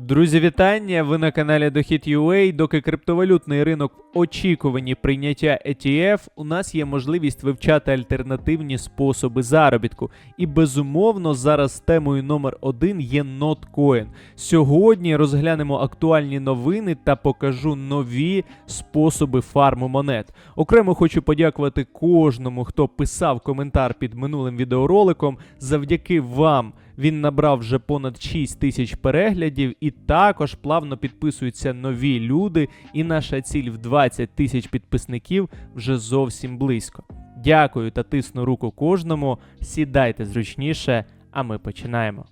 Друзі, вітання! Ви на каналі Дохід.UA. Доки криптовалютний ринок в очікуванні прийняття ETF, у нас є можливість вивчати альтернативні способи заробітку. І безумовно, зараз темою номер один є NotCoin. Сьогодні розглянемо актуальні новини та покажу нові способи фарму монет. Окремо хочу подякувати кожному, хто писав коментар під минулим відеороликом. Завдяки вам він набрав вже понад 6 тисяч переглядів, і також плавно підписуються нові люди. І наша ціль в 20 тисяч підписників вже зовсім близько. Дякую та тисну руку кожному. Сідайте зручніше, а ми починаємо.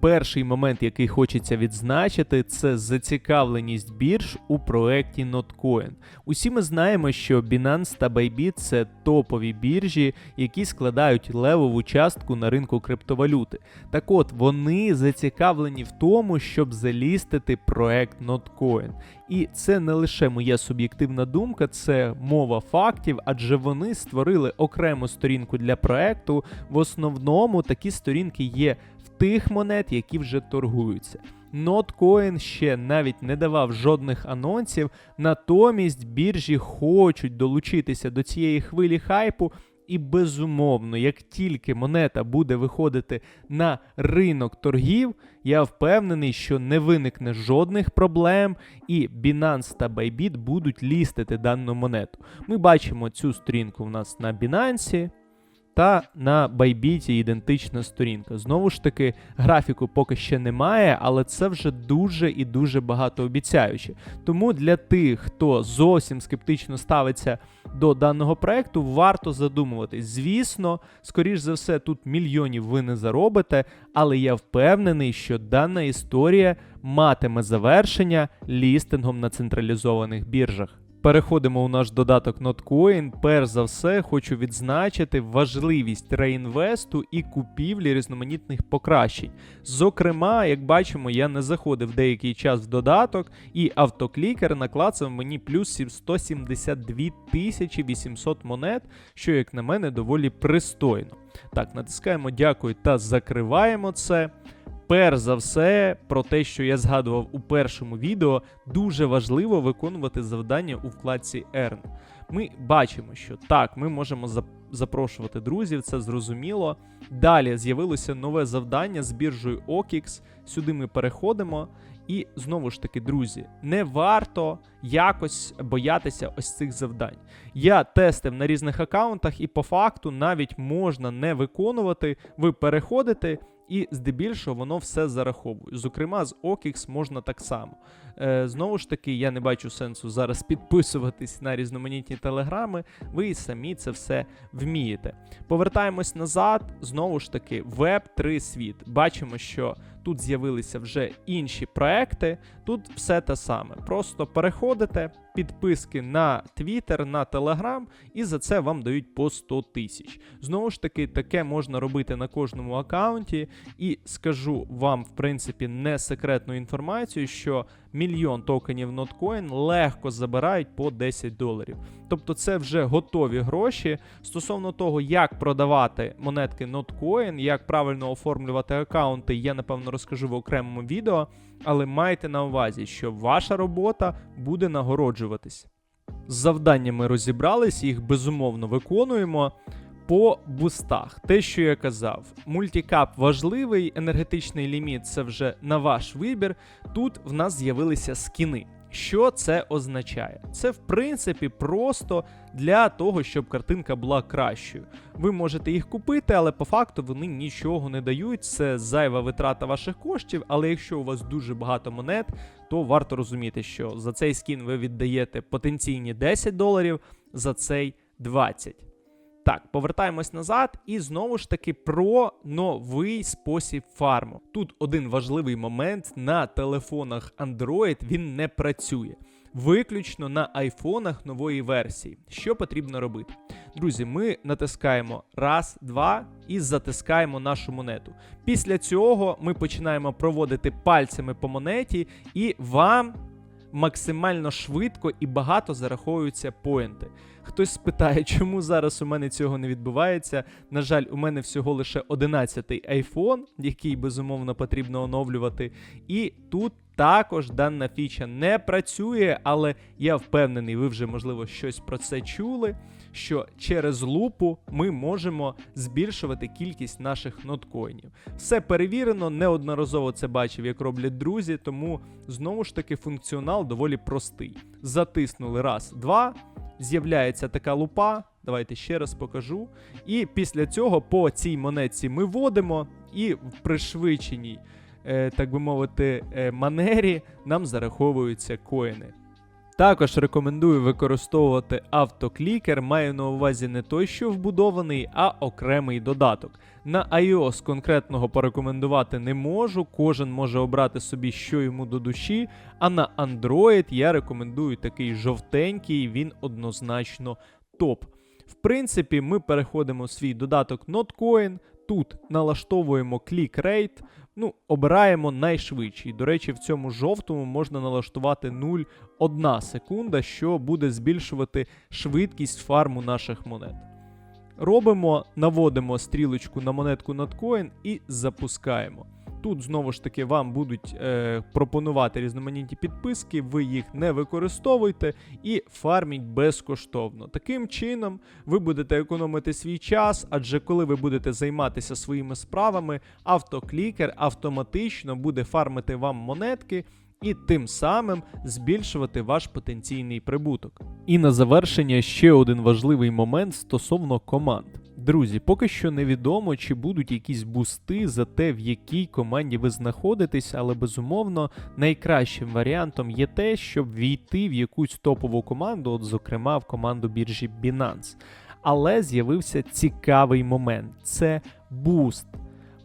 Перший момент, який хочеться відзначити, це зацікавленість бірж у проєкті NotCoin. Усі ми знаємо, що Binance та Bybit – це топові біржі, які складають левову частку на ринку криптовалюти. Так от вони зацікавлені в тому, щоб залістити проект NotCoin. І це не лише моя суб'єктивна думка, це мова фактів, адже вони створили окрему сторінку для проекту. В основному такі сторінки є тих монет, які вже торгуються. Notcoin ще навіть не давав жодних анонсів, натомість біржі хочуть долучитися до цієї хвилі хайпу. І безумовно, як тільки монета буде виходити на ринок торгів, я впевнений, що не виникне жодних проблем, і Binance та Bybit будуть лістити дану монету. Ми бачимо цю сторінку в нас на Binance, та на Bybit ідентична сторінка. Знову ж таки, графіку поки ще немає, але це вже дуже і дуже багатообіцяюче. Тому для тих, хто зовсім скептично ставиться до даного проекту, варто задумуватись. Звісно, скоріш за все, тут мільйонів ви не заробите, але я впевнений, що дана історія матиме завершення лістингом на централізованих біржах. Переходимо у наш додаток NotCoin. Перш за все, хочу відзначити важливість реінвесту і купівлі різноманітних покращень. Зокрема, як бачимо, я не заходив деякий час в додаток, і автоклікер наклацав мені плюс 172 тисячі 800 монет, що, як на мене, доволі пристойно. Так, натискаємо дякую та закриваємо це. Перш за все, про те, що я згадував у першому відео, дуже важливо виконувати завдання у вкладці Earn. Ми бачимо, що так, ми можемо запрошувати друзів, це зрозуміло. Далі з'явилося нове завдання з біржею OKX. Сюди ми переходимо. І знову ж таки, друзі, не варто якось боятися ось цих завдань. Я тестив на різних аккаунтах, і по факту навіть можна не виконувати. Ви переходите, і здебільшого воно все зараховує. Зокрема, з OKX можна так само. Е, знову ж таки, я не бачу сенсу зараз підписуватись на різноманітні телеграми. Ви і самі це все вмієте. Повертаємось назад. Знову ж таки, Web 3 світ. Бачимо, що тут з'явилися вже інші проекти. Тут все те саме. Просто переходите, підписки на Twitter, на Telegram, і за це вам дають по 100 тисяч. Знову ж таки, таке можна робити на кожному аккаунті. І скажу вам, в принципі, не секретну інформацію, що мільйон токенів NotCoin легко забирають по 10 доларів. Тобто це вже готові гроші. Стосовно того, як продавати монетки NotCoin, як правильно оформлювати аккаунти, я напевно розкажу в окремому відео. Але майте на увазі, що ваша робота буде нагороджуватись. З завданнями розібрались, їх безумовно виконуємо. По бустах, те, що я казав, мультикап важливий, енергетичний ліміт це вже на ваш вибір. Тут в нас з'явилися скіни. Що це означає? Це в принципі просто для того, щоб картинка була кращою. Ви можете їх купити, але по факту вони нічого не дають. Це зайва витрата ваших коштів. Але якщо у вас дуже багато монет, то варто розуміти, що за цей скін ви віддаєте потенційні 10 доларів, за цей 20. Так, повертаємось назад, і знову ж таки про новий спосіб фарму. Тут один важливий момент: на телефонах Android він не працює. Виключно на айфонах нової версії. Що потрібно робити? Друзі, ми натискаємо раз, два і затискаємо нашу монету. Після цього ми починаємо проводити пальцями по монеті, і вам максимально швидко і багато зараховуються поінти. Хтось спитає, чому зараз у мене цього не відбувається. На жаль, у мене всього лише 11-й iPhone, який безумовно потрібно оновлювати. І тут також дана фіча не працює, але я впевнений, ви вже можливо щось про це чули. Що через лупу ми можемо збільшувати кількість наших ноткоїнів. Все перевірено, неодноразово це бачив, як роблять друзі, тому знову ж таки функціонал доволі простий. Затиснули раз, два, з'являється така лупа. Давайте ще раз покажу. І після цього по цій монетці ми вводимо, і в пришвидшеній, так би мовити, е, манері нам зараховуються коїни. Також рекомендую використовувати автоклікер, маю на увазі не той, що вбудований, а окремий додаток. На iOS конкретного порекомендувати не можу, кожен може обрати собі, що йому до душі. А на Android я рекомендую такий жовтенький, він однозначно топ. В принципі, ми переходимо в свій додаток Notcoin, тут налаштовуємо клік рейт, ну, обираємо найшвидший. До речі, в цьому жовтому можна налаштувати 0,1 секунда, що буде збільшувати швидкість фарму наших монет. Робимо, наводимо стрілочку на монетку Notcoin і запускаємо. Тут знову ж таки вам будуть е, пропонувати різноманітні підписки, ви їх не використовуйте і фарміть безкоштовно. Таким чином ви будете економити свій час, адже коли ви будете займатися своїми справами, автоклікер автоматично буде фармити вам монетки. І тим самим збільшувати ваш потенційний прибуток. І на завершення ще один важливий момент стосовно команд. Друзі, поки що невідомо, чи будуть якісь бусти за те, в якій команді ви знаходитесь, але безумовно найкращим варіантом є те, щоб війти в якусь топову команду, от зокрема в команду біржі Binance. Але з'явився цікавий момент: це буст.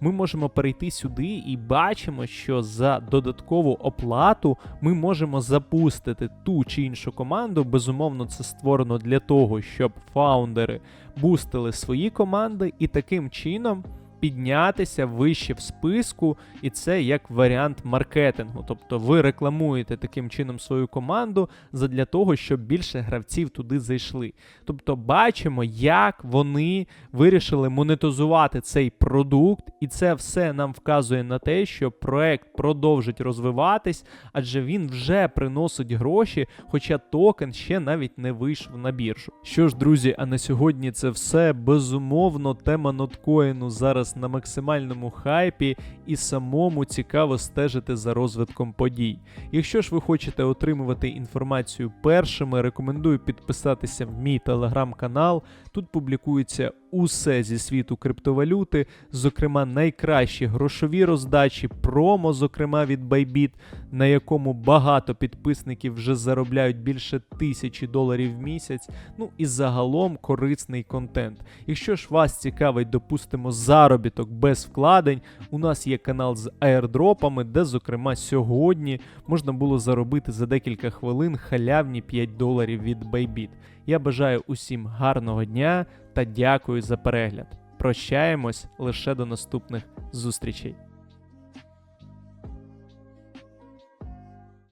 Ми можемо перейти сюди і бачимо, що за додаткову оплату ми можемо запустити ту чи іншу команду. Безумовно, це створено для того, щоб фаундери бустили свої команди і таким чином піднятися вище в списку, і це як варіант маркетингу. Тобто ви рекламуєте таким чином свою команду задля того, щоб більше гравців туди зайшли. Тобто бачимо, як вони вирішили монетизувати цей продукт, і це все нам вказує на те, що проект продовжить розвиватись, адже він вже приносить гроші, хоча токен ще навіть не вийшов на біржу. Що ж, друзі, а на сьогодні це все безумовно. Тема ноткоїну зараз на максимальному хайпі і самому цікаво стежити за розвитком подій. Якщо ж ви хочете отримувати інформацію першими, рекомендую підписатися в мій телеграм-канал. Тут публікується усе зі світу криптовалюти, зокрема найкращі грошові роздачі, промо, зокрема від Bybit, на якому багато підписників вже заробляють більше тисячі доларів в місяць. Ну і загалом корисний контент. Якщо ж вас цікавить, допустимо, заробіток без вкладень, у нас є канал з аірдропами, де, зокрема, сьогодні можна було заробити за декілька хвилин халявні 5 доларів від Bybit. Я бажаю усім гарного дня та дякую за перегляд. Прощаємось лише до наступних зустрічей.